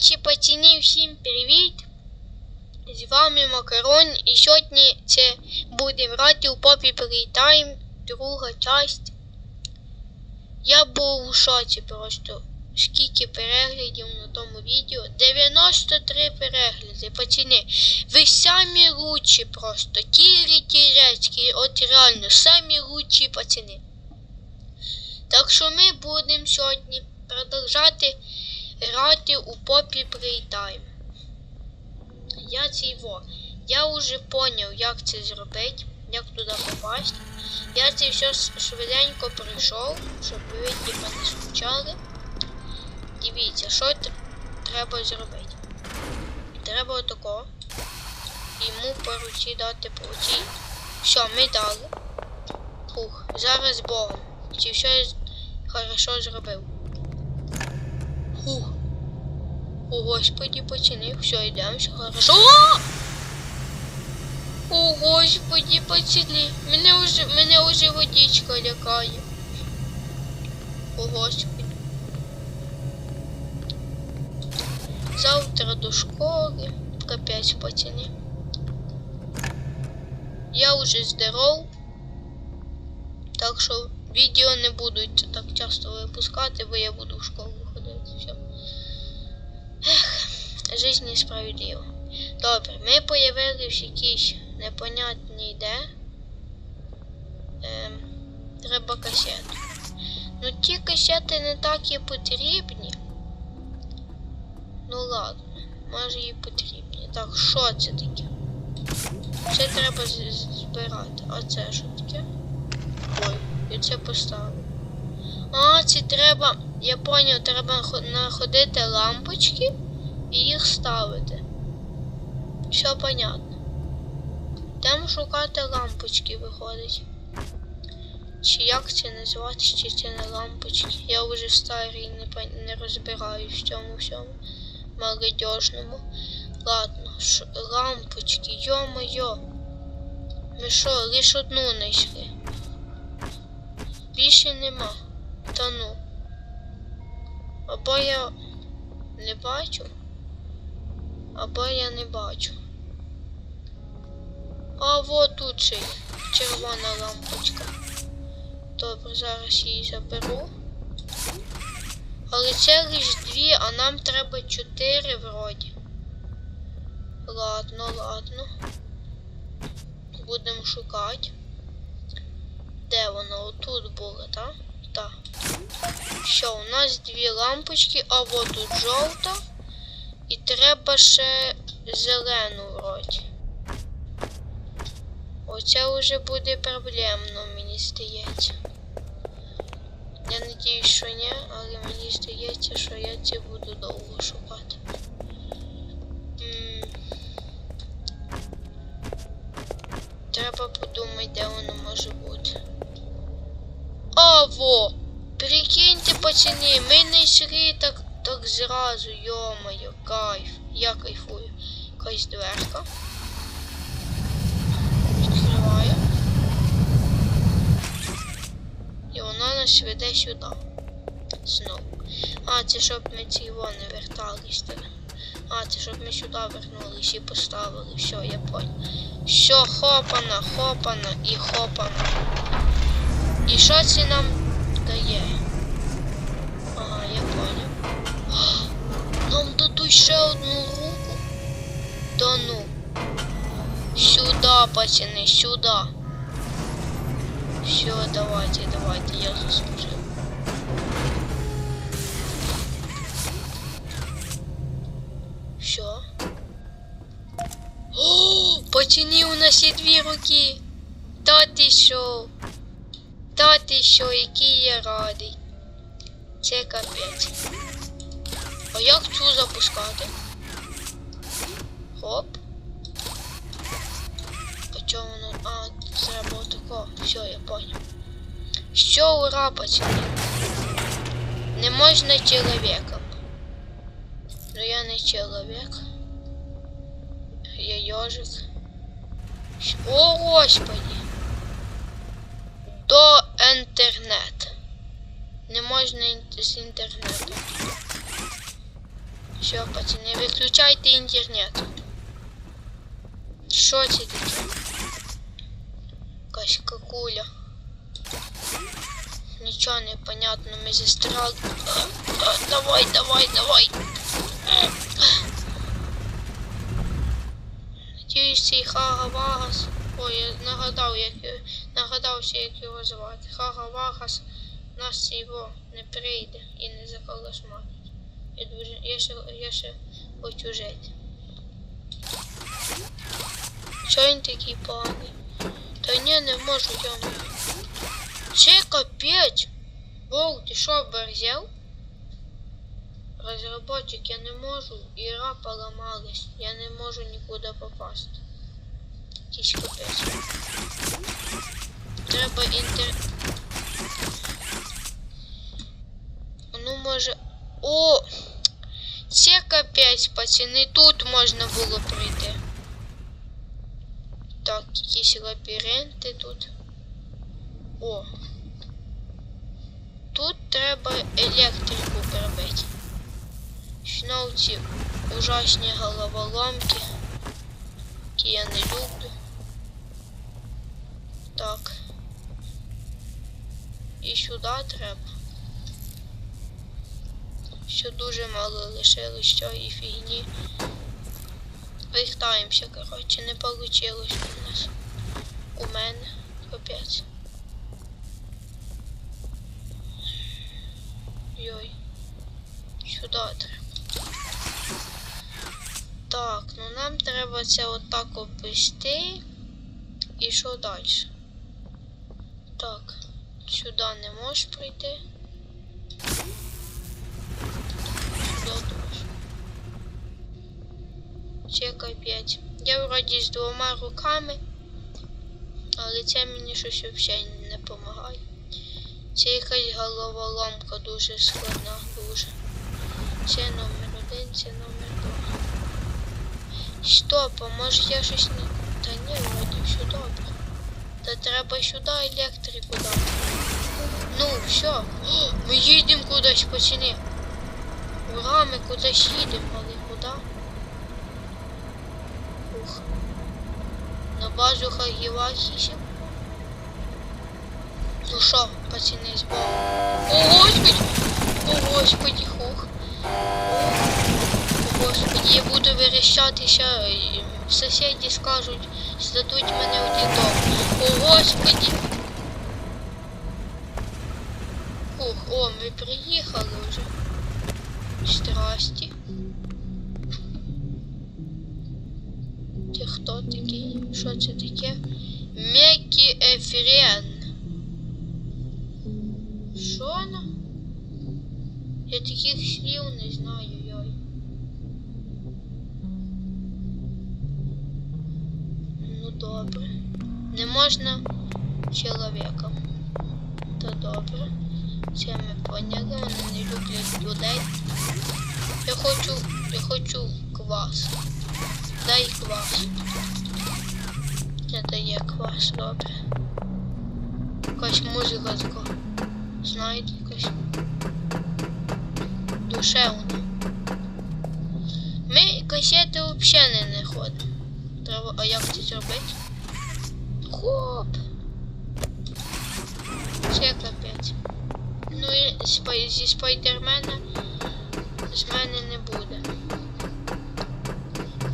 Коротше, пацани, всім привіт! З вами Макарон і сьогодні це будемо грати у Poppy Playtime, друга часть. Я був у шоці просто. Скільки переглядів на тому відео? 93 перегляди, пацани. Ви самі лучші просто. Кірі Тірецькі, от реально, самі лучші пацани. Так що ми будемо сьогодні продовжати грати у Poppy Playtime. Я цей во. Я вже поняв, як це зробити, як туди попасти. Я це все швиденько пройшов, щоб ви типа не скучали. Дивіться, що треба зробити. Треба отако. Йому по руці дати по руці. Все, ми дали. Фух, зараз Богом. Чи все хорошо зробив. Фух. О, господи, пацаны, все, идем, все хорошо. О! О, господи, пацаны, мене уже, мене уже водичка лякає. О, господи. Завтра до школи. Капець, пацаны. Я уже здоров. Так що відео не будуть так часто випускати, бо я буду в школу ходити. Все. Жизнь несправедлива. Добре, ми появились в якійсь непонятній де. Ем, треба касету. Ну ті касети не так і потрібні. Ну ладно, може і потрібні. Так, що це таке? Це треба збирати. А це що таке? Ой, я це поставив. А, це треба. Я поняв, треба хо- знаходити лампочки і їх ставити. Все понятно. Там шукати лампочки виходить. Чи як це називати, чи це не лампочки. Я вже старий, не, не розбираюсь в цьому всьому молодежному. Ладно, ш... лампочки, йо-моє. Ми що, лише одну знайшли. Більше нема. Та ну. Або я не бачу, або я не бачу. А вот тут ще червона лампочка. Добре, зараз її заберу. Але це лише дві, а нам треба чотири вроді. Ладно, ладно. Будемо шукати. Де воно? Отут було, так? Так. Що, у нас дві лампочки, а вот тут жовта. І треба ще зелену вроді. Оце вже буде проблемно, мені здається. Я надіюсь, що ні, але мені здається, що я це буду довго шукати. Треба подумати, де воно може бути. Во! Прикиньте, пацани, ми не йшли так, так зразу, йо-моє, кайф. Я кайфую. Якась дверка. Відкриваю. І вона нас веде сюди. Знову. А, це щоб ми ці не вертались. А, це щоб ми сюди вернулись і поставили. Все, я понял. Все, хопана, хопана і хопана. І що це нам дає? Ага, я понял. Нам дадуть ще одну руку. Да ну. Сюда, пацаны, сюда. Все, давайте, давайте, я заслужил. Все. О, пацаны, у нас є дві руки. Та ти що? Та ти що, який я радий. Це капець. А як цю запускати? Хоп. А чого воно? А, треба отако. Все, я понял. Що ура, пацани? Не можна чоловіком. Ну я не чоловік. Я ежик. О, господи. До інтернет. Не можна з інтернету. Все, пацани, виключайте інтернет. Що це таке? Якась какуля. Нічого не понятно, ми застряли. Давай, давай, давай. Надіюсь, цей Хага Ой, я нагадав, як нагадався, як його звати. Хага Вагас нас його не прийде і не заколошматить. Я дуже. Я ще, я ще хочу жити. Чого він такий поганий? Та ні, не можу, йому. Це капець! Воу, ти що, оборзел? Разработчик, я не можу. Ігра поламалась. Я не можу нікуди попасти. Якийсь капець. Треба інтер... Ну може. О! Це капець, пацани, тут можна було прийти. Так, якісь лабіринти тут. О. Тут треба електрику пробити. Знову ці ужасні головоломки, Які я не люблю. Так. І сюди треба. Ще дуже мало лишилось цієї фігні. Вихтаємося, коротше, не вийшло у нас. У мене. Капець. Йой. Сюди треба. Так, ну нам треба це отак обвести. І що далі? Так, сюди не можеш прийти. Сюди теж. Я вроді з двома руками, але це мені щось взагалі не допомагає. Це якась головоломка дуже складна, дуже. Це номер один, це номер два. Стоп, а може я щось не. Та ні, вроді все добре. Та треба сюди електрику дати. Ну, все. О, ми їдемо кудись, пацани. Ура, ми кудись їдемо, але куди? Ух. На базу Хагівахісів. Ну що, пацани, з. О, господи! О, господи, хух. О, господи, я буду верещатися, і сусіди скажуть, здадуть мене у діток. О, господи! Ух, о, ми приїхали вже. Здрасті. Ти хто такий? Що це таке? Меккі Ефрен. Що ну? Я таких слів не знаю, Добре. Не можна чоловіком. То добре. Це ми поняли, вони не люблять людей. Я хочу, я хочу квас. Дай квас. Не дає квас, добре. Якась музика така. Знаєте, якась душевна. Ми касети взагалі не знаходимо. Треба, а як це зробити? Хоп! Це капець. Ну і спай, зі спайдермена з мене не буде.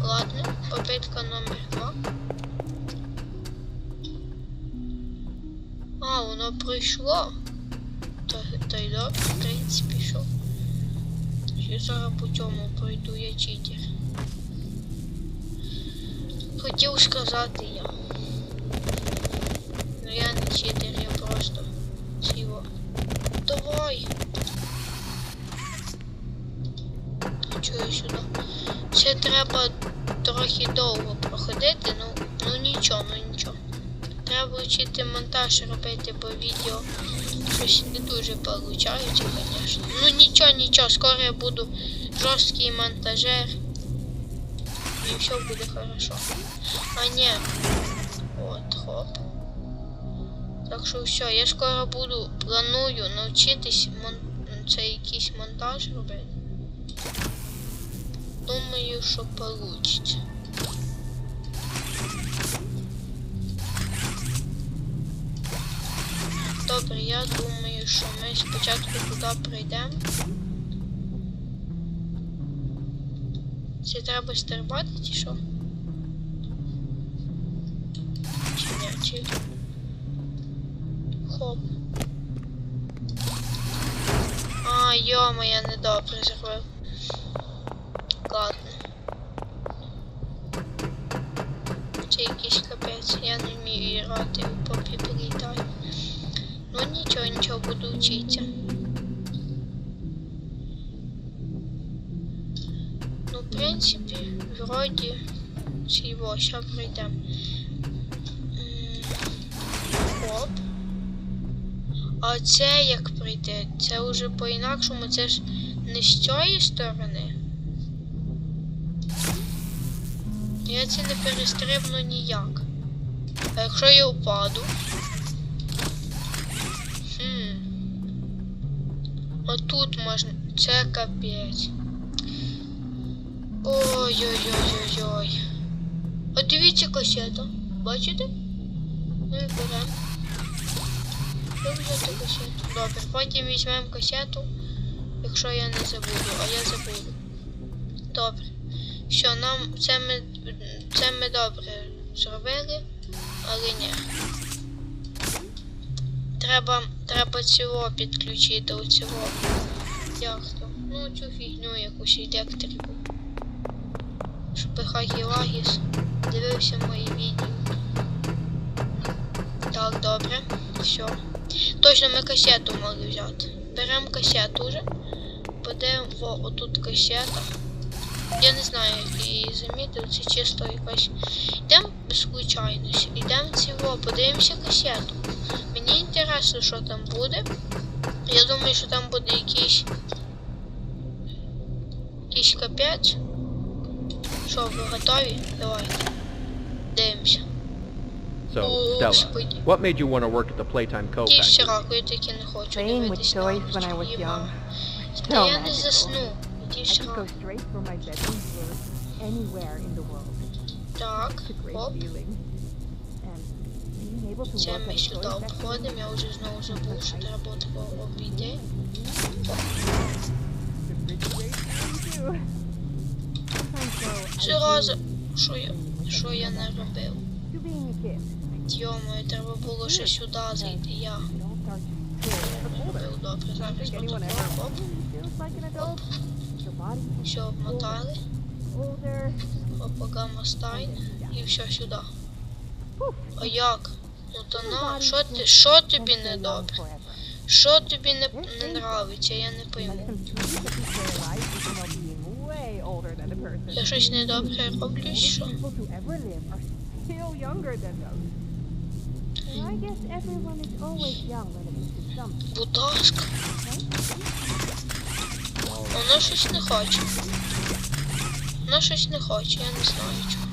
Ладно, попитка номер два. А, воно пройшло. То, то й добре, в принципі, що. Ще зараз по цьому пройду я читер. Хотів сказати я. Ну я не читер, я просто цього. Давай. Чую сюди. Це треба трохи довго проходити, ну, ну нічого, ну нічого. Треба вчити монтаж робити, бо відео щось не дуже виходить, звісно. Ну нічого, нічого, скоро я буду жорсткий монтажер. І все буде хорошо. А ні. От, хоп. Так що все, я скоро буду, планую навчитись мон... це якийсь монтаж робити. думаю, що получиться. Добре, я думаю, що ми спочатку туди прийдемо. Чи треба стрибати, чи що? Чи ні, чи... Хоп. А, йома, я недобре зробив. Ладно. Це якийсь капець, я не вмію грати у попі прилітаю. Ну нічого, нічого, буду вчитися. Вроді цього, ще пройдемо. М, Хоп. А це як прийде? Це вже по-інакшому, це ж не з цієї сторони. Я це не перестрибну ніяк. А якщо я впаду? Хм. Отут можна. Це капець. Ой-ой-ой-ой-ой. А дивіться касета. Бачите? Ну і беремо. Що взяти касету? Добре, потім візьмемо касету, якщо я не забуду, а я забуду. Добре. Що нам це ми це ми добре зробили, але ні. Треба, треба цього підключити у цього. Як то? Ну цю фігню якусь електрику. Щоб Хагі Лагіс дивився мої відео. Так, добре. Все. Точно ми касету мали взяти. Беремо касету вже. Подивимо, во, отут касета. Я не знаю, як її замітив, це чисто якась. Йдемо без случайності. Йдемо цього, подивимося касету. Мені інтересно, що там буде. Я думаю, що там буде якийсь. Якийсь капець. Що, ви готові? Давайте. Дивимося. So, О, Stella, Господи. what made you want to work at the Playtime Co. Ті factory? сираку, я таки не хочу Playing with дивитись на toys when I was чиї young. мами. So Та я не magical. засну. Ті I could сираку. go straight from my bedroom floor anywhere in the world. Так, It's a great оп. feeling. And being able to Це work ми at a сюди toy factory обходимо, я вже знову забув, що треба було такого обійти. It's Do що я, що я не робив? треба було ще сюди зайти, я не добре. Зараз отако, оп, body все обмотали, опагама стайн і все сюди. А як? Ну то на, що ти, що тобі не добре? Що тобі не, не нравиться, я не пойму. Я щось недобре роблю, що? Будь ласка, воно щось не хоче. Воно щось не хоче, я не знаю чого.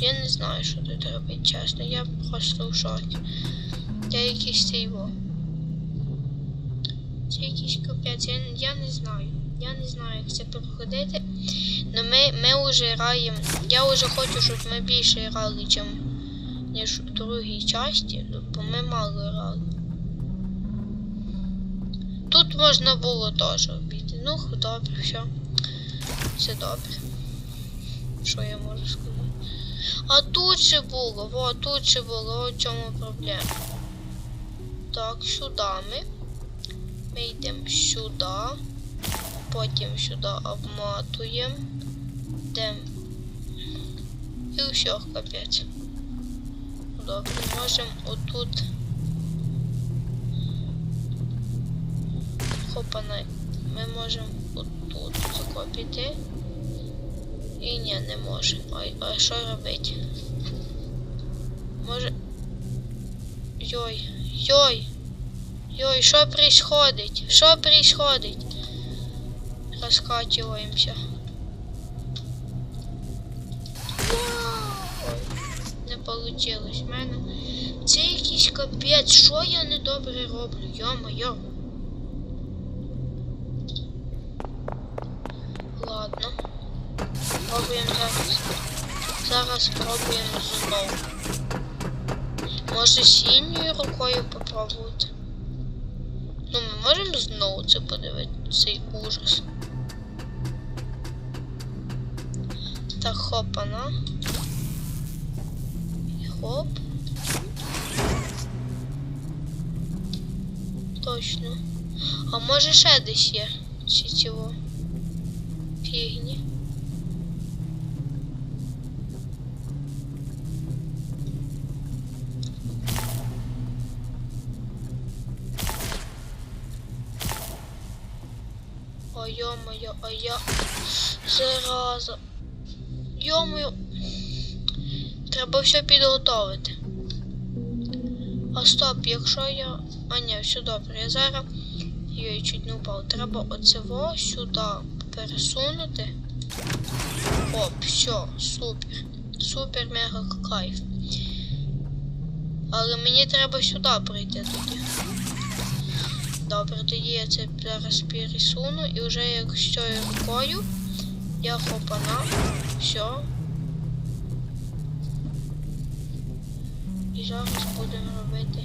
Я не знаю, що тут робити, чесно. Я просто в шокі. Я якийсь цей. Це якийсь капець, я, я не знаю. Я не знаю, як це проходити. Но ми, ми вже граємо. Я вже хочу, щоб ми більше грали, чим, ніж в другій часті, ну, бо ми мало грали. Тут можна було теж обійти. Ну, добре, все. Все добре. Що я можу сказати? А тут ще було, во, тут ще було, в чому проблема. Так, сюди ми. Ми йдемо сюди. Потім сюди обматуємо. Йдемо. І все, капець. Добре, можемо отут. Хопана. Ми можемо отут тако піти. І ні, не може. Ой, а що робити? Може. Йой, йой. Йой, що происходить? Що происходить? Ой, не получилось в мене. Це якийсь капець, що я недобре роблю, йо-моє. Ладно. Пробуємо зараз. Зараз спробуємо знову. Може синьою рукою попробувати. Ну, ми можемо знову це подивитися, цей ужас. Так, хопана. І Хоп. Точно. А може ще десь є ці цього фігні. Ой, йо-моє, а я зараза. Йо-моє. Треба все підготовити. А стоп, якщо я. А ні, все добре. Я зараз. Йой, чуть не впав. Треба оцево сюди пересунути. Оп, все, супер. Супер мега кайф. Але мені треба сюди прийти тоді. Добре, тоді я це зараз пересуну і вже як з цією рукою я хопана. Все. І зараз будемо робити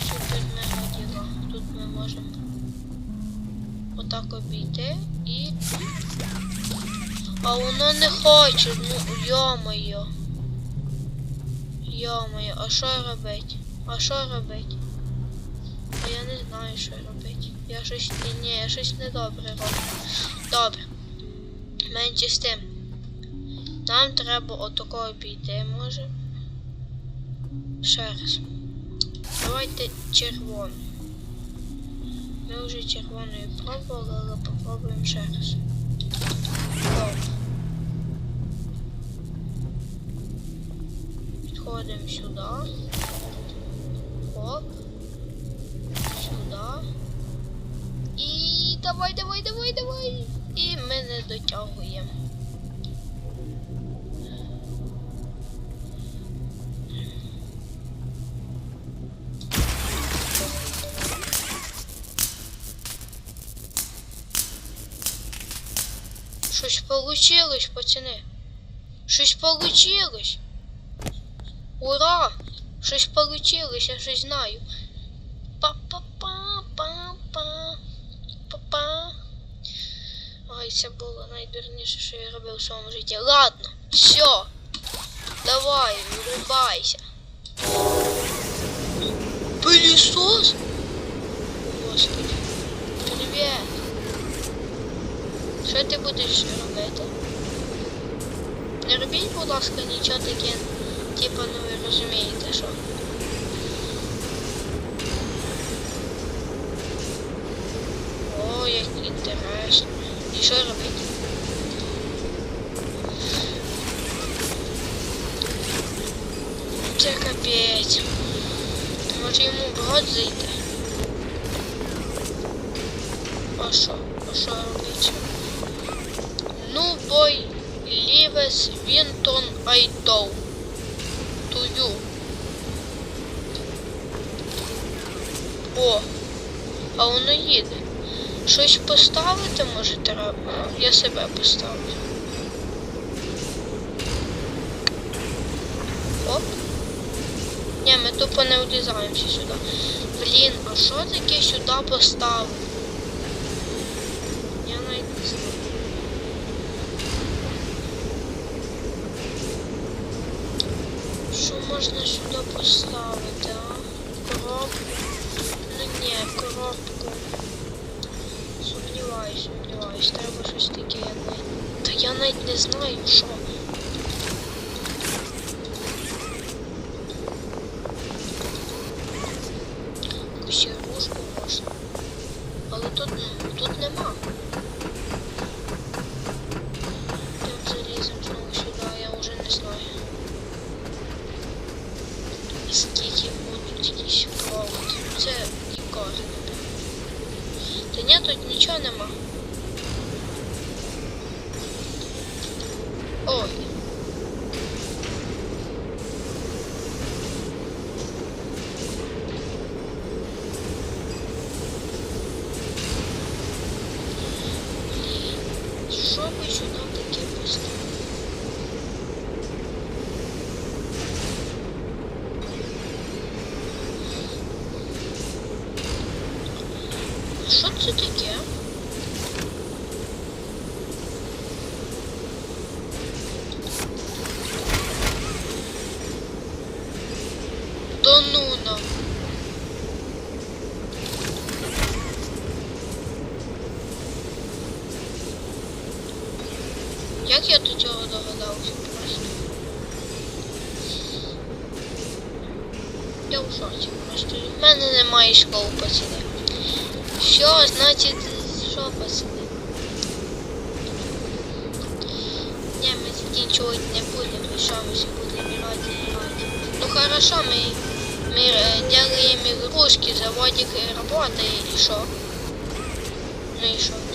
супер мега діла. Тут ми можемо отак обійти і. А воно не хоче, ну йо-моє. Йо-моє, а що робить? А що робить? Я не знаю, що робити. Я щось. Ні, я щось недобре роблю. Добре. Менше з тим. Нам треба отако обійти, може. Ще раз. Давайте червону. Ми вже червоною пробували, але попробуємо ще раз. Підходимо сюди. Оп. Сюди. І давай, давай, давай, давай. І ми не дотягуємо. Щось получилось, пацани. Щось получилось. Ура! Щось получилось, я щось знаю. Ой, це було найдурніше, що я робив в своєму житті. Ладно, все. Давай, вирубайся. Пылесос? Господи. Привіт. Що ти будеш робити? Не робіть, будь ласка, нічого таке, типу, ну ви розумієте, що. О, як інтересно. І що робити? Це капець. Може йому в рот зайти? А що? А що робити? Ну, бой, лівес, вінтон, айдоу. Тую. О, а воно їде. Щось поставити може треба? Я себе поставлю. Оп. Ні, ми тупо не влізаємося сюди. Блін, а що таке сюди поставити? Я навіть не знаю. Що можна сюди поставити, а? Коробку? Ну ні, коробку. Сумніваюсь, сумніваюсь, треба щось таке. Та я навіть не знаю, що. Якусь ігрушку можна. Але тут, ну, тут нема. Тим залізем знову сюди, я вже не знаю. І скільки будуть якісь провод. Це ікори, напевно. Та ні, тут нічого нема. Ой. Блін, що би сюди таке що це таке? Да ну на. Як я до цього догадався просто? Я в шоці просто. В мене немає школи пацани. Що значить що пацани? Ні, ми закінчувати не будемо, що ми все будемо грати, грати. Ну хорошо, ми, ми е, делаем игрушки, заводик работает, и что? Ну и что?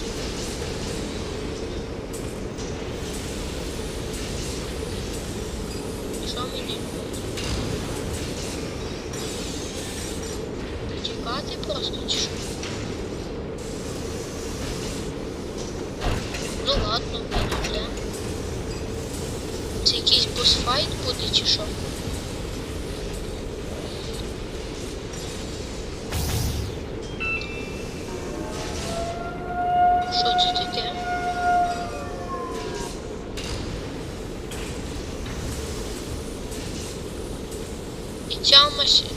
Ця машина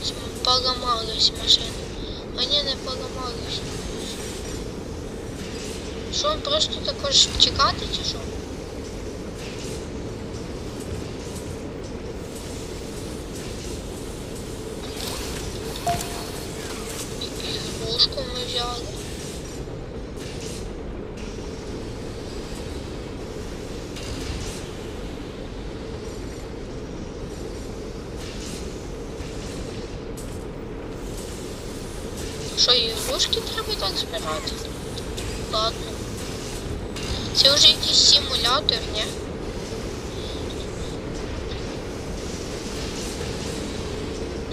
поламалась машина. Ні, не поламалась. Що, просто також чекати чи що? Збирати? Ладно. Це вже якийсь симулятор, ні?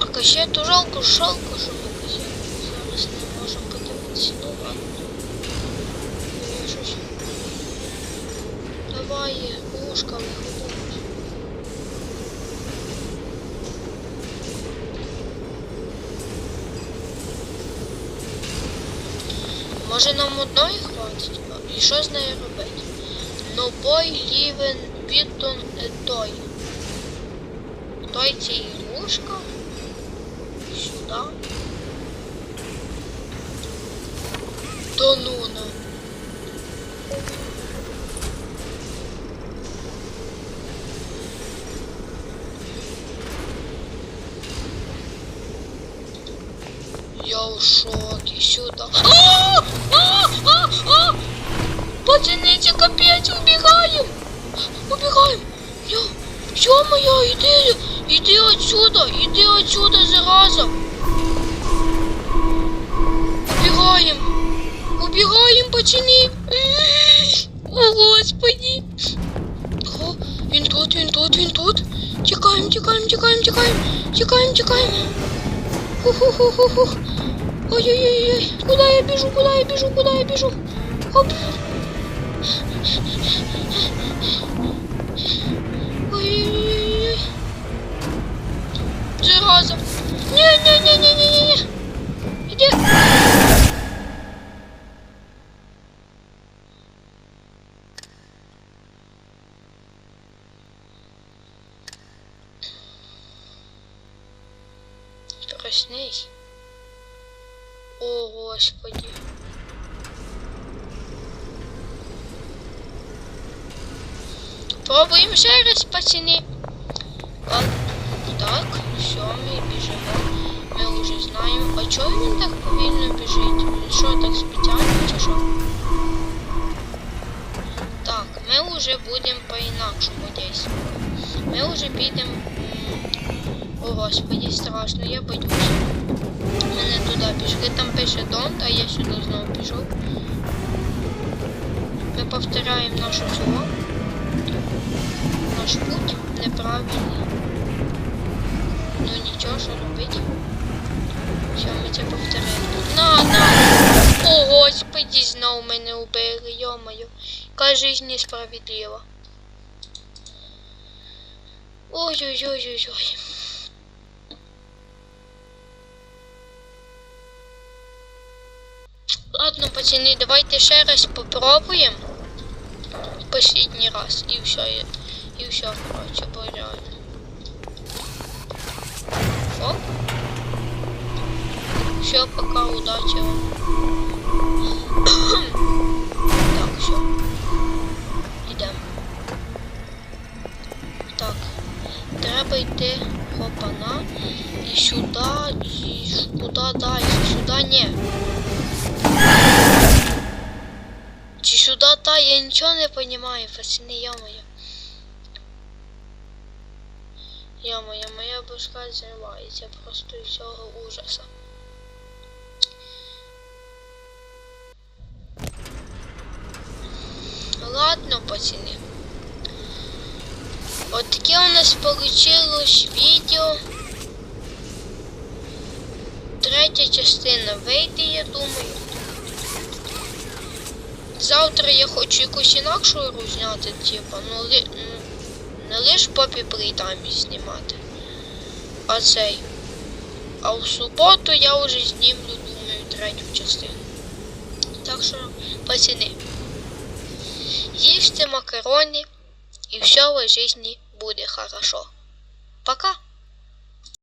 А касету жалко, жалко, що ми касету зараз не можемо подивитися. Ну ладно. Давай, ушка виходить. Може нам одної хватить? І що з нею робити? No лівен бітон той. a toy. Той це ігрушка. Убегаем! Я, ё-моё, иди, иди отсюда, иди отсюда, зараза! Убегаем! Убегаем, пацаны! О, господи! О, він тут, він тут, він тут! Тікаємо, тікаємо, тікаємо, тікаємо! Тікаємо, тікаємо! Ху-ху-ху-ху-ху! Ой-ой-ой, куда я бежу, куда я бежу, куда я бежу? Оп. Проснись. О, Господи. Пробуємо ще раз, пацани. Ладно. Так, все, ми біжимо. Ми вже знаємо. А чого він так повільно біжить? Він що, так спеціально чи що? Так, ми вже будемо по-інакшому десь. Ми вже підемо. О, Господи, страшно, я боюсь. Ми не туди пішли, там пише Донт, а я сюди знову пішов. Ми повторяємо нашу зло. Наш путь неправильний. Ну нічого, що робити. Все, ми це повторяємо. На, на! О, господи, знов мене убили, йо-моє. Яка жизнь несправедлива. Ой-ой-ой-ой-ой. Ладно, пацани, давайте ще раз попробуємо. Последній раз. І все, і, і все, коротше, бо реально. Все, пока, удачи так, все. Ідемо. Так. Треба йти хопана. І сюди, і куди далі? Сюди ні. Чи сюди та? Я нічого не розумію, пацани. Я-моє, моя башка зривається просто від цього ужаса. Ладно, пацани. От таке у нас получилось відео. Третя частина вийде, я думаю. Завтра я хочу якусь інакшу гру зняти, типу, ну, ли, ну не лиш попі плейтаймі знімати, а цей. А в суботу я вже знімлю, думаю, третю частину. Так що, пацани, їжте макарони, і все в житті буде хорошо. Пока!